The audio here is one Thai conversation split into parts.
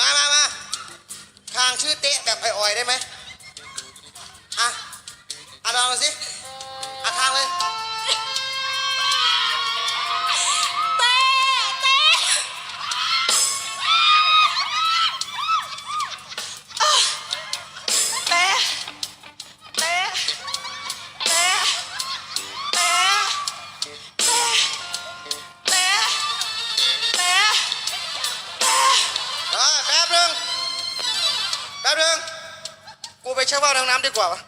มามามาทางชื่อเตะแบบอ่อยๆได้ไหมอะอะลองดูสิอะทางเลย ใช่ว่างน้ำดีกว่าวะ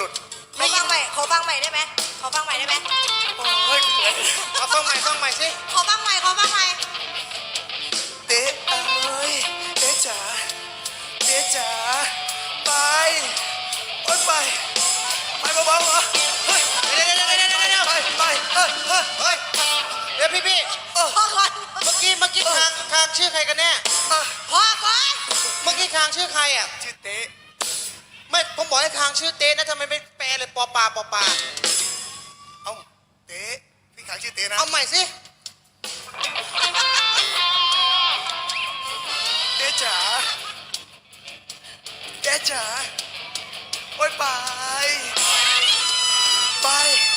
หลุดมันหลุดขอฟังใหม่ขอฟังใหม่ได้ไหมขอฟังใหม่ได้ไหมโอ้ยเหนื่อยเอาฟังใหม่ฟังใหม่สิขอฟังใหม่ขอฟังใหม่เตะเอ้ยเตะจ๋าเตะจ๋าไปโอ้ยไปไปเบาๆเหรอเฮ้ยเดี๋ยวเดี๋ยวเดี๋ยวเดี๋ยวเดี๋ยวเดี๋ยวไปไปเฮ้ยเฮ้ยเฮ้ยเดี๋ยวพี่พี่เออพอก่อนเมื่อกี้เมื่อกี้คางคางชื่อใครกันแน่เออพอก่อนเมื่อกี้คางชื่อใครอะชื่อเตะ ไม่ผมบอกให้คางชื่อเต้นะทำไมไม่แปลเลยปอปลาปอปลาเอ้าเตะพี่ขายชื่อเตะนะเอาใหม่สิเตะจ๋าเตะจ๋าโอ้ยไปไปไป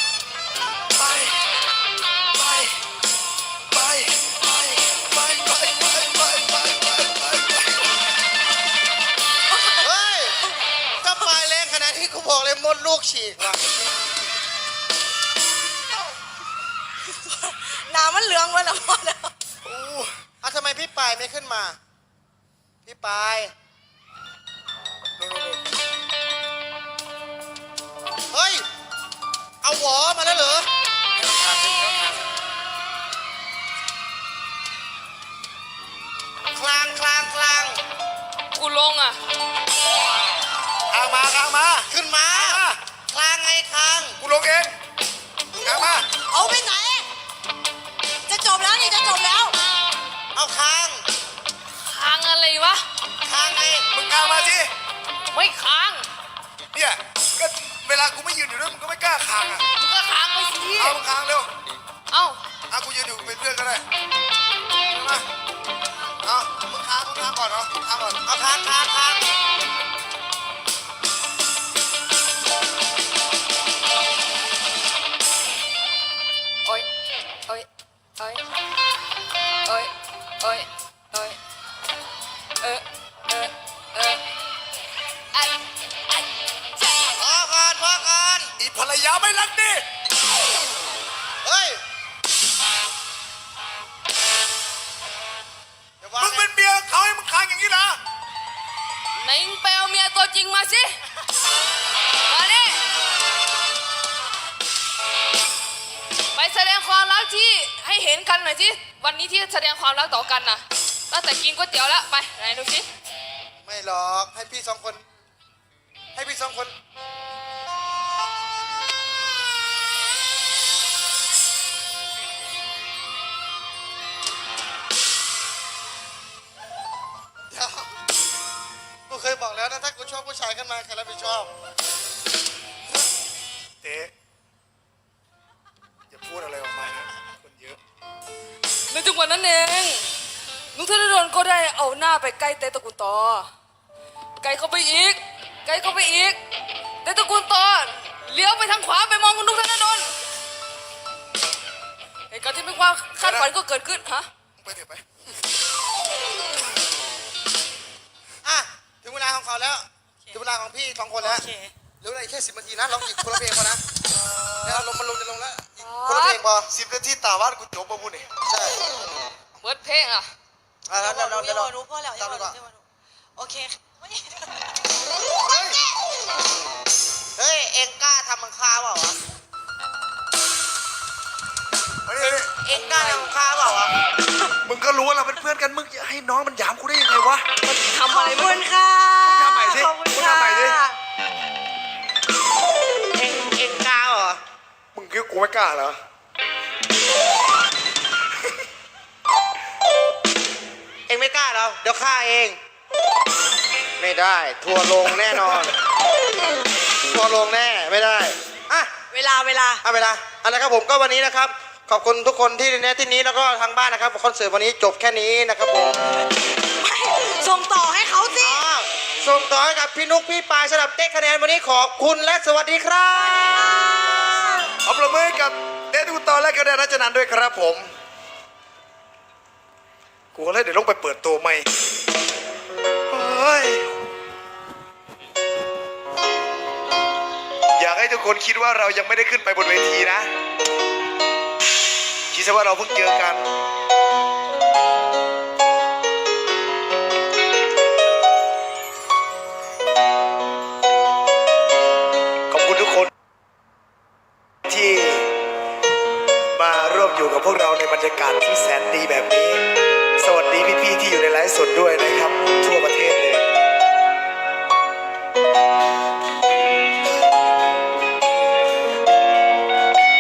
บอกเลยมดลูกฉีกว่ะหนามันเหลืองวันละพอแล้วโอ้อะทำไมพี่ปลายไม่ขึ้นมา พี่ปลายโน่นโน่นโน่นเฮ้ย เอาหวอมาแล้วเหรอขาดไปแล้วขาดคลางคลางคลางกูลงอะ ทางมาทางมาขึ้นมาอะคลางไงคลางกูลงเองทางมาเอาไปไหน จะจบแล้วนี่จะจบแล้ว เอาคางค้างอะไรวะคางไงมึงกล้ามาสิไม่ค้างเนี่ยก็เวลากูไม่ยืนอยู่ด้วยมึงก็ไม่กล้าคางอะมึงก็ค้างไปสิเอามึงคางเร็วเอ้าอะกูยืนอยู่เป็นเพื่อนก็ได้มาเอามึงคางมึงคางก่อนเนาะคางก่อนเอาคางคาง แสดงความรักที่ให้เห็นกันหน่อยสิวันนี้ที่แสดงความรักต่อกันนะตั้งแต่กินก๋วยเตี๋ยวแล้วไปไหนดูสิไม่หรอกให้พี่สองคน ให้พี่สองคน เดี๋ยวกูเคยบอกแล้วนะ ถ้ากูชอบผู้ชายขึ้นมาใครรับผิดชอบ เต๋อย่า พูดอะไรออกมานะคนเยอะ ในจังหวะนั้นเองนุกธนดลก็ได้เอาหน้าไปใกล้เต้ตระกูลต่อไกลเข้าไปอีก ไกลเข้าไปอีก เต้ตระกูลต่อเลี้ยวไปทางขวาไปมองคุณนุกธนดลเหตุการณ์ที่ไม่ว่าคาดฝันก็เกิดขึ้นฮะไปเถอะไปอะถึงเวลาของเขาแล้วถึงเวลาของพี่สองคนแล้วโอเค เหลือเวลาอีกแค่สิบนาทีนะลองอีกคนละเพลงพอนะแล้วลงมันลงจะลงแล้วอีก คนละเพลงพอสิบนาทีตาว่านกูจบมาพูดนี่ใช่เปิดเพลงอะอะแล้วแล้วแล้วยัแล้งวมารู้พ่อแล้วยังตามมาดีกว่ารู้ยังมารู้โอเคเฮ้ยเฮ้ยเอ็งกล้าทำมังคาเปล่าวะเฮ้ยเฮ้ยเอ็งกล้าทำมังคาเปล่าวะมึงก็รู้ว่าเราเป็นเพื่อนกันมึงจะให้น้องมันหยามกูได้ยังไงวะทำขอะอบไรคุไม่ณค่ะทำใหม่สิขอบคุณมึงค่ะทำใหม่สิ คิดว่ากูไม่กล้าเหรอเอ็งไม่กล้าเหรอเดี๋ยวฆ่าเอง ไม่ได้ ทัวร์ลงแน่นอน ทัวร์ลงแน่ไม่ได้อะเวลาเวลา เอาเวลาเอาละครับผมก็วันนี้นะครับ ขอบคุณทุกคนที่ในที่นี้แล้วก็ทางบ้านนะครับคอนเสิร์ตวันนี้จบแค่นี้นะครับผมส่งต่อให้เขาสิอ้าวส่งต่อให้กับพี่นุกพี่ปายสำหรับเต็กคะแนนวันนี้ขอบคุณและสวัสดีครับ เอาประมือกับเดกูตอนและกระเดนรัชนันท์ด้วยครับผม กูก็เลยเดี๋ยวลงไปเปิดตัวใหม่เฮ้ยอยากให้ทุกคนคิดว่าเรายังไม่ได้ขึ้นไปบนเวทีนะ คิดซะว่าเราเพิ่งเจอกัน พวกเราในบรรยากาศที่แสนดีแบบนี้ สวัสดีพี่ๆที่อยู่ในไลฟ์สดด้วยนะครับ ทั่วประเทศเลย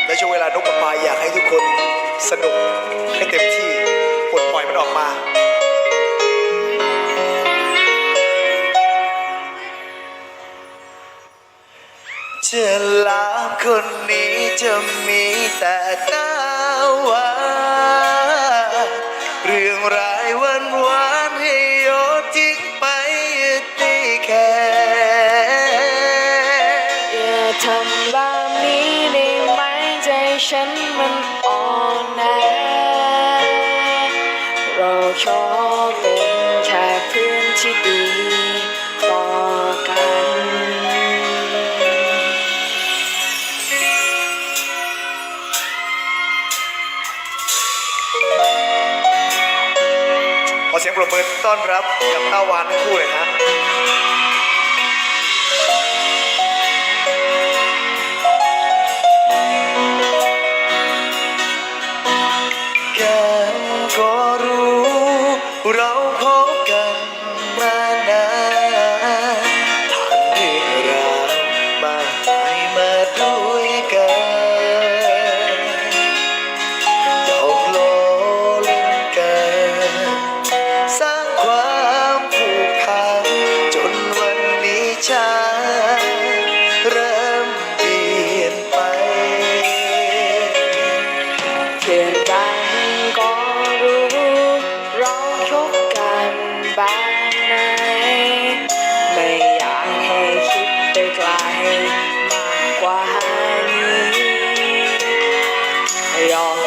และช่วงเวลานกกระปายอยากให้ทุกคนสนุกให้เต็มที่ปลดปล่อยมันออกมาเจะลามคนนี้จะมีแต่ รื่องรายวันวานให้โยนทิ้งไปยึด้แค่อย่าทำแบบนี้ได้ไหมใจฉันมันอ่อนแอเราชอบเป็นแค่เพื่อนที่ดี ปรบมือต้อนรับกับตาวานทั้งคู่เลยฮะ ห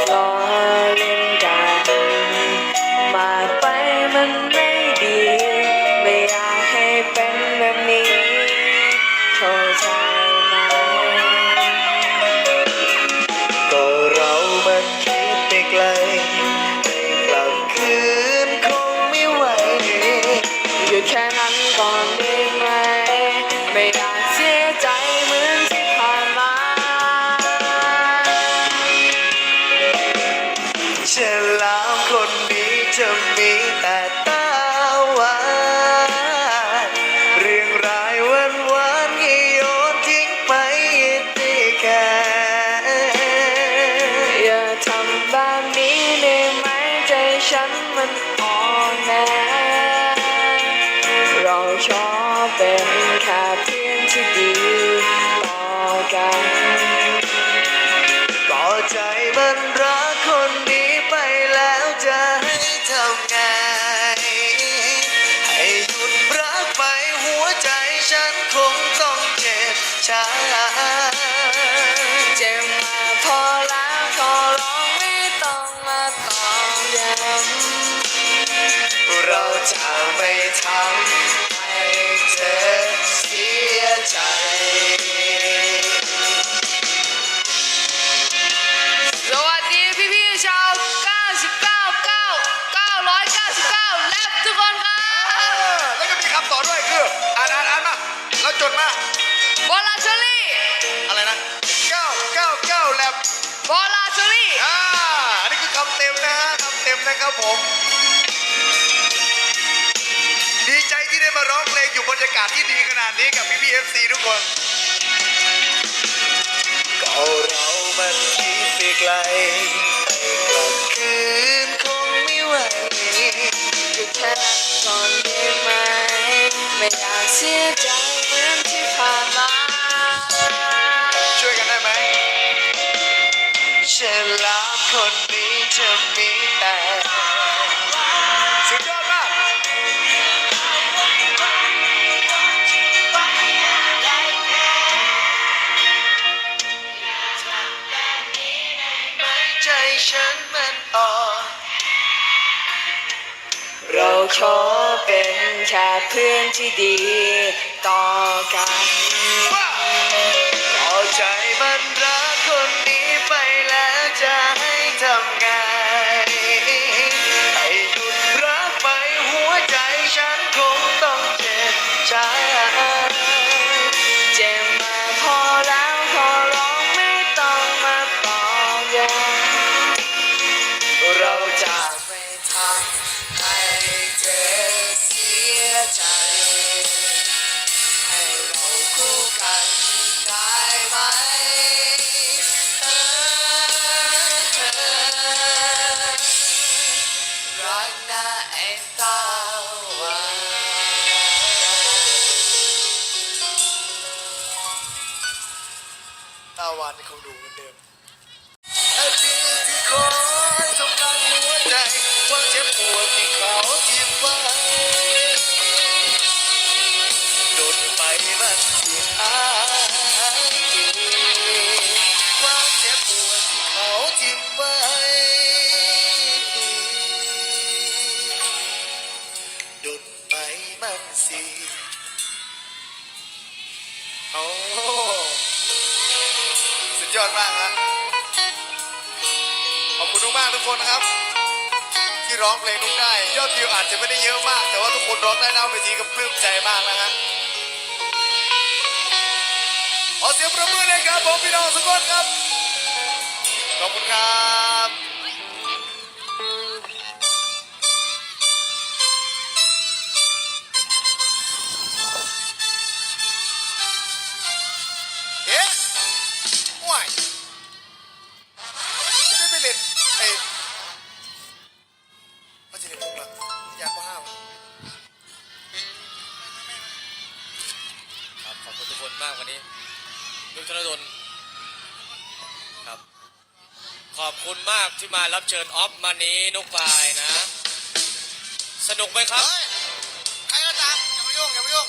เราจะไปทำ นะครับผม ดีใจที่ได้มาร้องเพลงอยู่บรรยากาศที่ดีขนาดนี้กับพี่พีเอฟซีทุกคน ก็เรามันคิดไปไกลแต่กลับคืนคงไม่ไหวหยุดแค่นั้นก่อนได้ไหม ไม่อยากเสียใจเหมือนที่ผ่านมา ช่วยกันได้ไหมฉลามคนนี้จะมี ขอเป็นแค่เพื่อนที่ดี ต่อกันว่าต่อใจมันรั ตาวันตาวันเขาดูเหมือนเดิม สิโอ้สุดยอดมากครับขอบคุณทุกมากทุกคนนะครับ ที่ร้องเพลงนุกได้ ยอดวิวอาจจะไม่ได้เยอะมาก แต่ว่าทุกคนร้องได้น้าเวทีก็ปลื้มใจมากนะฮะขอเสียงประมือเลยครับผมพี่น้องทุกคนครับขอบคุณครับ ที่มารับเชิญออฟมานี้นุกปายนะ สนุกไหมครับ เฮ้ย ใครก็ตามอย่ามายุ่งอย่ามายุ่ง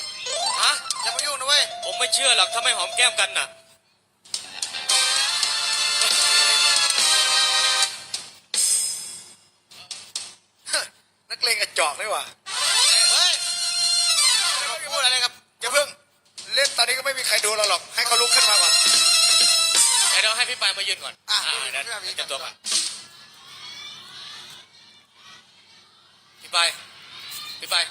ฮะ อย่ามายุ่งนะเว้ย ผมไม่เชื่อหรอกถ้าไม่หอมแก้มกันน่ะ นักเลงกระจอกนี่หว่าเฮ้ยพูดอะไรครับอย่าเพิ่ง เล่นตอนนี้ก็ไม่มีใครดูเราหรอก ให้เขาลุกขึ้นมาก่อน เดี๋ยวเราให้พี่ปายมายืนก่อนอะอ่าพี่เดี๋ยวพี่ปายมายืนเตรียมตัวก่อน ก่อนพี่ปายพี่ปาย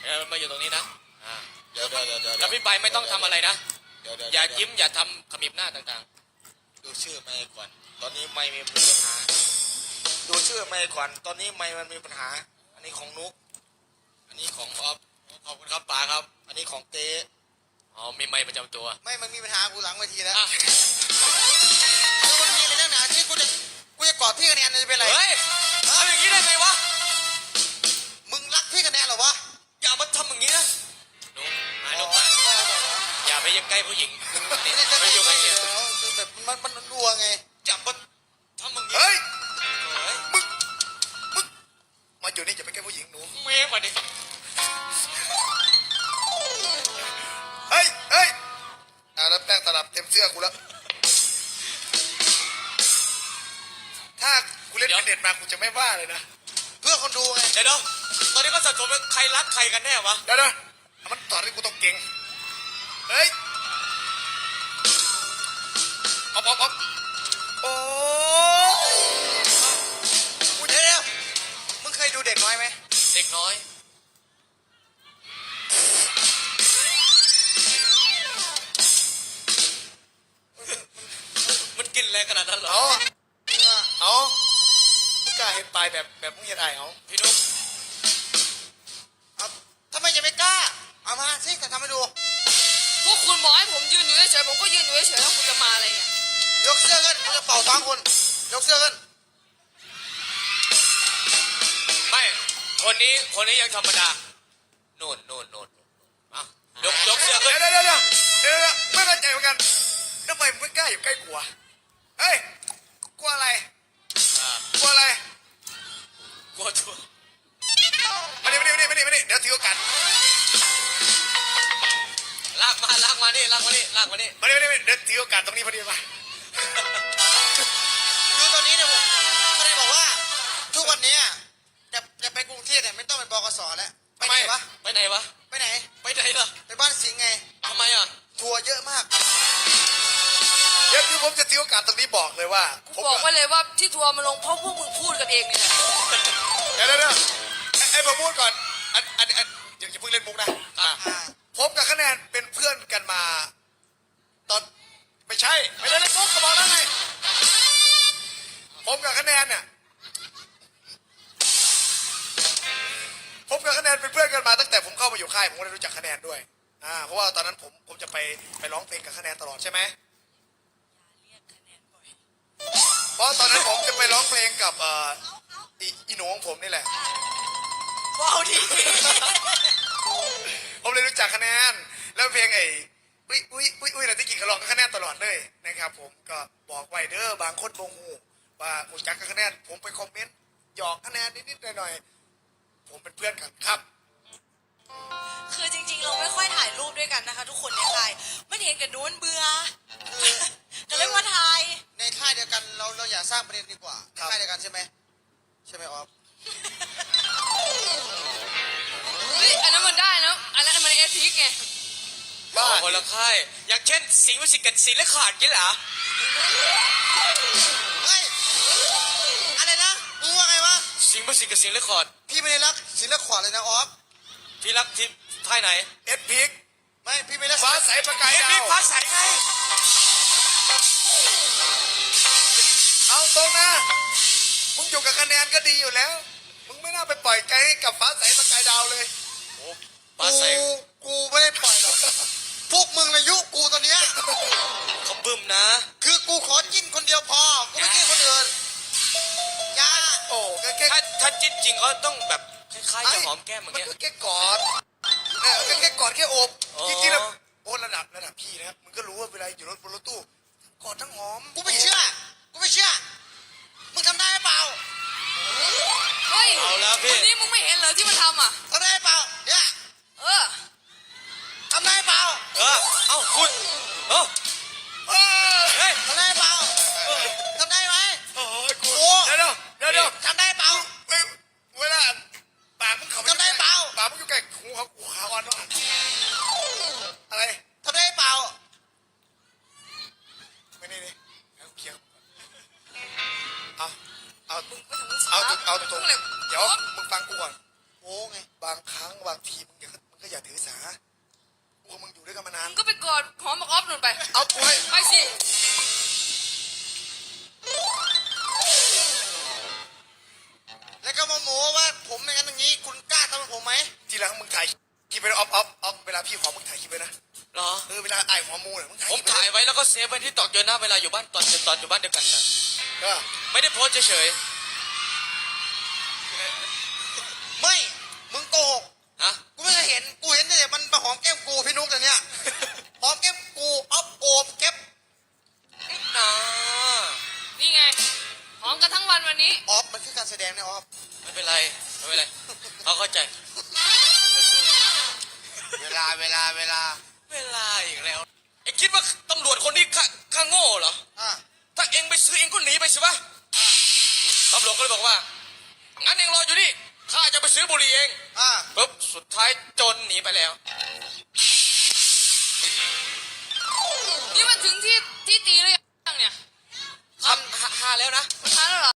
เดี๋ยวมาอยู่ตรงนี้นะอ่าเดี๋ยวเดี๋ยวเดี๋ยวเดี๋ยวแล้วพี่ปายไม่ต้องทำอะไรนะ เดี๋วเดี๋วอย่าเดี๋วยิ้มอย่าทำขมิบหน้าต่างดูชื่อไม่ก่อน ตอนนี้ไม่มีปัญหา ดูชื่อไม่ก่อน ตอนนี้ไม่มันมีปัญหา อันนี้ของนุก อันนี้ของออฟๆขอบคุณครับป๋าครับ อันนี้ของเต้อ๋อมีไม้ประจำตัวไม่มันมีปัญหากูหลังเวทีแล้วอะคือมันมีอะไรนักหนาที่กูจะกูจะกอดพี่คะแนนจะเป็นไรเฮ้ย ครกั คนนี้คนนี้ยังธรรมดาโน่นโน่นโน่นอะยกยกเสื้อขึ้นเดี๋ยวเดี๋ยวเดี๋ยวเดี๋ยวเดี๋ยวไม่เข้าใจเหมือนกันทำไมมึงไม่กล้าอยู่ใกล้กูวะเฮ้ยกลัวอะไรอะกลัวอะไรกลัวตัวมานี่มานี่มานี่มานี่เดี๋ยวถือโอกาสลากมาลากมานี่ลากมานี่ลากมานี่มานี่มานี่เดี๋ยวถือโอกาสตรงนี้พอดีมา คือผมจะถือโอกาสตรงนี้บอกเลยว่ากูผมบอกไว้เลยว่าที่ทัวร์มาลงเพราะพวกมึงพูดกันเองเนี่ยแหละเดี๋ยวเดี๋ยวเดี๋ยวไอ้ไอ้ผมพูดก่อน อันอันอันอย่าอย่าเพิ่งเล่นมุกนะอะอ่าผมกับคะแนนเป็นเพื่อนกันมา ตอนไม่ใช่ ไม่ได้เล่นมุกก็บอกแล้วไงผมกับคะแนนเนี่ยผมกับคะแนนเป็นเพื่อนกันมาตั้งแต่ผมเข้ามาอยู่ค่ายผมก็ได้รู้จักคะแนนด้วยอ่าเพราะว่าตอนนั้นผมผมจะไปไปร้องเพลงกับคะแนนตลอดใช่ไหม เพราะตอนนั้นผมจะไปร้องเพลงกับเอ่ออีอีหนูของผมนี่แหละ ว้าวดีผมเลยรู้จักคะแนน แล้วเพลงไอ้อุ้ยอุ้ยอุ้ยอุ้ยอะไรที่กินกระลองกับคะแนนตลอดเลยนะครับผมก็บอกไว้เด้อบางคนบงหูว่าหูจักกับคะแนน ผมไปคอมเมนต์หยอกคะแนนนิดๆหน่อยๆผมเป็นเพื่อนกันครับ คือจริงๆ เราไม่ค่อยถ่ายรูปด้วยกันนะคะ ทุกคนในค่ายมันเห็นกันนู้นเบื่อ ก็เลยมาถ่ายในค่ายเดียวกันเราเราอย่าสร้างประเด็นดีกว่าในครับ ค่ายเดียวกันใช่ไหมใช่ไหมออฟเฮ้ยอันนั้นมันได้นะอันนั้นมันเอทิกไงบ้าอ๋อคนละค่ายอย่างเช่น สิงห์วิสิตกับศิลขาดงี้เหรอเฮ้ยอะไรนะมึงว่าไงวะสิงห์วิสิตกับศิลขอดพี่ไม่ได้รักศิลขวาเลยนะออฟที่รักที่ค่ายไหนเอ็ดพิกไม่พี่ไม่ได้รักฟ้าใสประกายเอ็ดาพี่วฟ้าใสไง เอาตรงนะมึงอยู่กับคะแนนก็ดีอยู่แล้ว มึงไม่น่าไปปล่อยใจให้กับฟ้าใสประกายดาวเลยโอ้ฟ้าใสกูกูไม่ได้ปล่อยหรอกพวกมึงในยุคกูตอนเนี้ยเขาบึ้มนะ คือกูขอจิ้นคนเดียวพอกูไม่จิ้นคนอื่นอยาโอ้ก็แค่ถ้าถ้าจิ้นจริงเขาต้องแบบคล้ายๆจะหอมแก้มอย่างมันเงี้ยก็แค่กอด เอามึงไม่ถึงเอาเอาตรงเลยๆเดี๋ยวมึงฟังกูก่อนโอ้ไงบางครั้งบางทีมึงอย่ามึงก็อย่าถือสาพวกมึงอยู่ด้วยกันมานาน มึงก็ไปกอดหอมบอกออฟหนุนไป เอากูให้ไปสิแล้วก็มาโม้ว่าผมอย่างนั้นอย่างนี้ คุณกล้าทำกับผมไหมทีหลังมึงถ่ายคลิปไปนะออฟออฟออฟเวลาพี่ขอมึงถ่ายคลิปไปนะเหรอ เออเวลาไอ้หัวมูเนี่ยมึงถ่ายผมถ่ายไว้แล้วก็เซฟไว้ที่ตอกเยอะนะเวลาอยู่บ้านตอนตอนอยู่บ้านเดียวกันนะก็ไม่ได้โพสต์เฉยไนี่ยออฟไม่เป็นไรไม่เป็นไรเขาเข้าใจเวลาเวลาเวลาเวลาอีกแล้วไอ้คิดว่าตำรวจคนนี้ข้าข้าโง่เหรอ อะถ้าเองไปซื้อเองก็หนีไปสิวะตำรวจก็เลยบอกว่า งั้นเองรออยู่นี่ ข้าจะไปซื้อบุหรี่เองอะปุ๊บสุดท้ายจนหนีไปแล้ว นี่มันถึงที่ที่ตีหรือยังเนี่ยทำหาแล้วนะ ท้าแล้วเหรอ